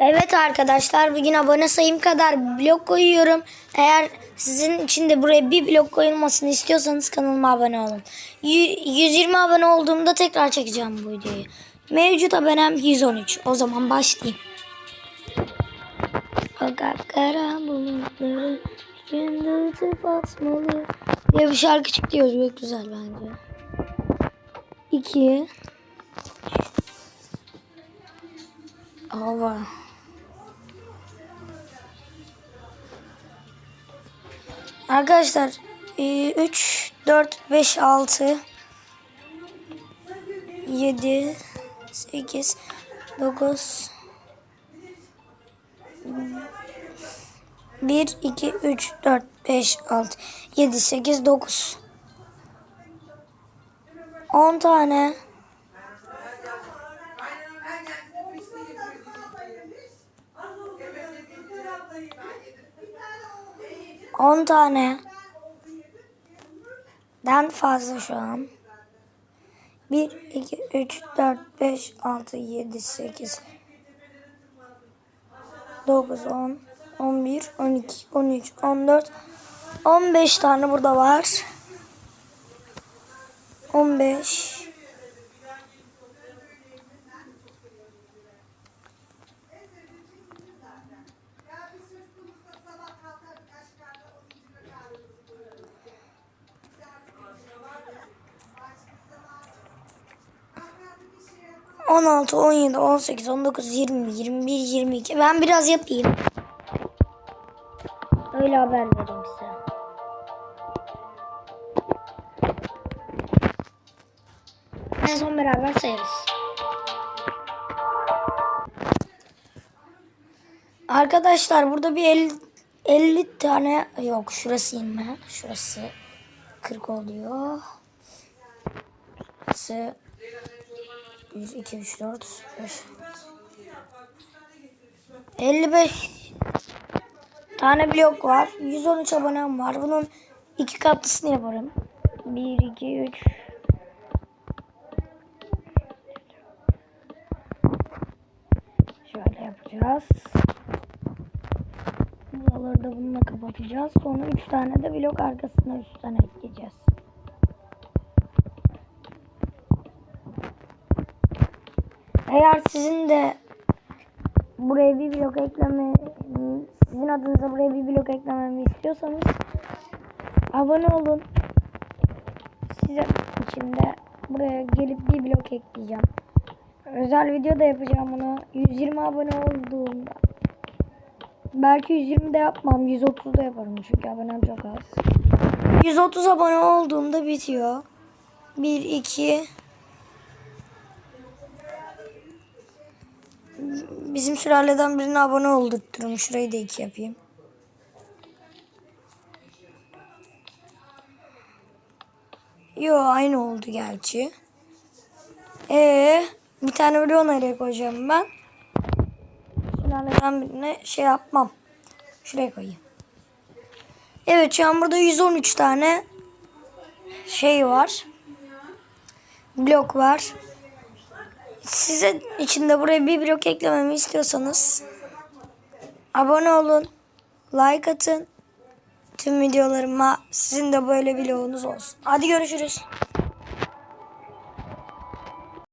Evet arkadaşlar bugün abone sayım kadar blok koyuyorum. Eğer sizin için de buraya bir blok koyulmasını istiyorsanız kanalıma abone olun. Yü- 120 abone olduğumda tekrar çekeceğim bu videoyu. Mevcut abonem 113. O zaman başlayayım. O kapkara bulutları gündüzü basmalı diye bir şarkı çıktı çok güzel bence. 2 Hava. Arkadaşlar 3, 4, 5, 6, 7, 8, 9, 1, 2, 3, 4, 5, 6, 7, 8, 9. 10 tane. On tane. Den fazla şu an. 1, 2, 3, 4, 5, 6, 7, 8, 9, 10, 11, 12, 13, 14, 15 tane burada var. 15. On altı, on yedi, on sekiz, on dokuz, yirmi, yirmi bir, yirmi iki. Ben biraz yapayım. Öyle haber vereyim size. En son beraber sayarız. Arkadaşlar burada bir 50, 50 tane yok şurası inme. Şurası 40 oluyor. Şurası 1, 2, 3, 4, 5, 55 tane blok var. 113 abonem var. Bunun iki katlısını yaparım. 1, 2, 3, Şöyle yapacağız. Buraları da bununla kapatacağız. Sonra 3 tane de blok arkasına üstten ekleyeceğiz. Eğer sizin de buraya bir blok ekleme sizin adınıza buraya bir blok eklememi istiyorsanız abone olun. Size için de buraya gelip bir blok ekleyeceğim. Özel video da yapacağım bunu. 120 abone olduğumda. Belki 120 de yapmam. 130 da yaparım çünkü abonem çok az. 130 abone olduğumda bitiyor. 1, 2 Bizim sülaleden birine abone oldurtturum. Şurayı da 2 yapayım. Yo aynı oldu gerçi. Ee, bir tane bloğu nereye koyacağım ben? Sülaleden birine şey yapmam. Şuraya koyayım. Evet şu an burada 113 tane şey var. Blok var. Size içinde buraya bir blok eklememi istiyorsanız abone olun. Like atın. Tüm videolarıma sizin de böyle bloğunuz olsun. Hadi görüşürüz.